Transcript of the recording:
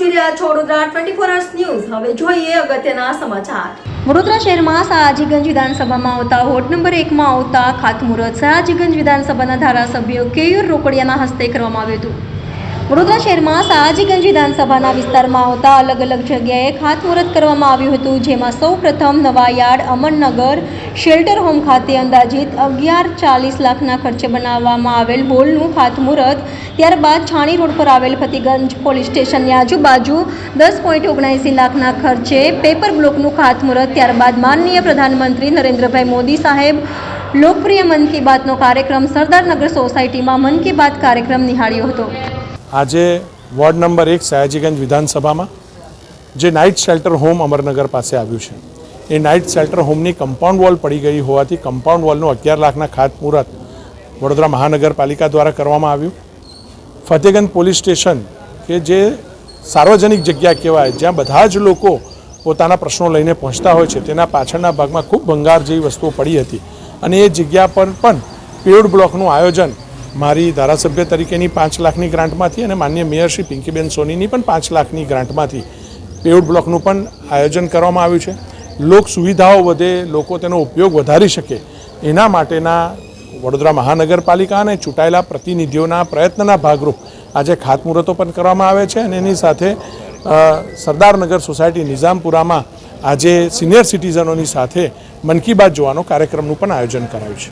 Twenty four news હવે જોઈએ અગત્યના સમાચાર. વડોદરા શહેરમાં સયાજીગંજ વિધાનસભામાં આવતા વોર્ડ નંબર એકમાં આવતા ખાતમુહૂર્ત. સયાજીગંજ વિધાનસભાના ધારાસભ્ય કેયુર રોકડિયાના હસ્તે કરવામાં આવ્યું હતું. વડોદરા શહેરમાં સયાજીગંજ વિધાનસભાના વિસ્તારમાં આવતા અલગ અલગ જગ્યાએ ખાતમુહૂર્ત કરવામાં આવ્યું હતું, જેમાં સૌ પ્રથમ નવાયાર્ડ, અમરનગર, શેલ્ટર હોમ ખાતે અંદાજિત અગિયાર ચાલીસ લાખના ખર્ચે બનાવવામાં આવેલ હોલનું ખાતમુહૂર્ત, ત્યારબાદ છાણી રોડ પર આવેલ ફતીગંજ પોલીસ સ્ટેશનની આજુબાજુ દસ પોઈન્ટ ઓગણએંસી લાખના ખર્ચે પેપર બ્લોકનું ખાતમુહૂર્ત, ત્યારબાદ માનનીય પ્રધાનમંત્રી નરેન્દ્રભાઈ મોદી સાહેબ, લોકપ્રિય મન કી બાતનો કાર્યક્રમ સરદારનગર સોસાયટીમાં મન કી બાત કાર્યક્રમ નિહાળ્યો હતો. આજે વોર્ડ નંબર એક સયાજીગંજ વિધાનસભામાં જે નાઇટ શેલ્ટર હોમ અમરનગર પાસે આવ્યું છે. એ નાઇટ શેલ્ટર હોમની કમ્પાઉન્ડ વોલ પડી ગઈ હોવાથી કમ્પાઉન્ડ વોલનું અગિયાર લાખના ખાતમુહૂર્ત વડોદરા મહાનગરપાલિકા દ્વારા કરવામાં આવ્યું. ફતેગંજ પોલીસ સ્ટેશન કે જે સાર્વજનિક જગ્યા કહેવાય, જ્યાં બધા જ લોકો પોતાના પ્રશ્નો લઈને પહોંચતા હોય છે, તેના પાછળના ભાગમાં ખૂબ ભંગાર જેવી વસ્તુઓ પડી હતી. અને એ જગ્યા પર પણ પેવડ બ્લોકનું આયોજન મારી ધારાસભ્ય તરીકેની પાંચ લાખની ગ્રાન્ટમાંથી અને માન્ય મેયર શ્રી પિંકીબેન સોનીની પણ પાંચ લાખની ગ્રાન્ટમાંથી પેવડ બ્લોકનું પણ આયોજન કરવામાં આવ્યું છે. લોક સુવિધાઓ વધે, લોકો તેનો ઉપયોગ વધારી શકે, એના માટેના વડોદરા મહાનગરપાલિકા અને ચૂંટાયેલા પ્રતિનિધિઓના પ્રયત્નના ભાગરૂપ આજે ખાતમુહૂર્તો પણ કરવામાં આવે છે અને એની સાથે સરદારનગર સોસાયટી નિઝામપુરામાં આજે સિનિયર સિટીઝનોની સાથે મન કી બાત જોવાનો કાર્યક્રમનું પણ આયોજન કરાયું છે.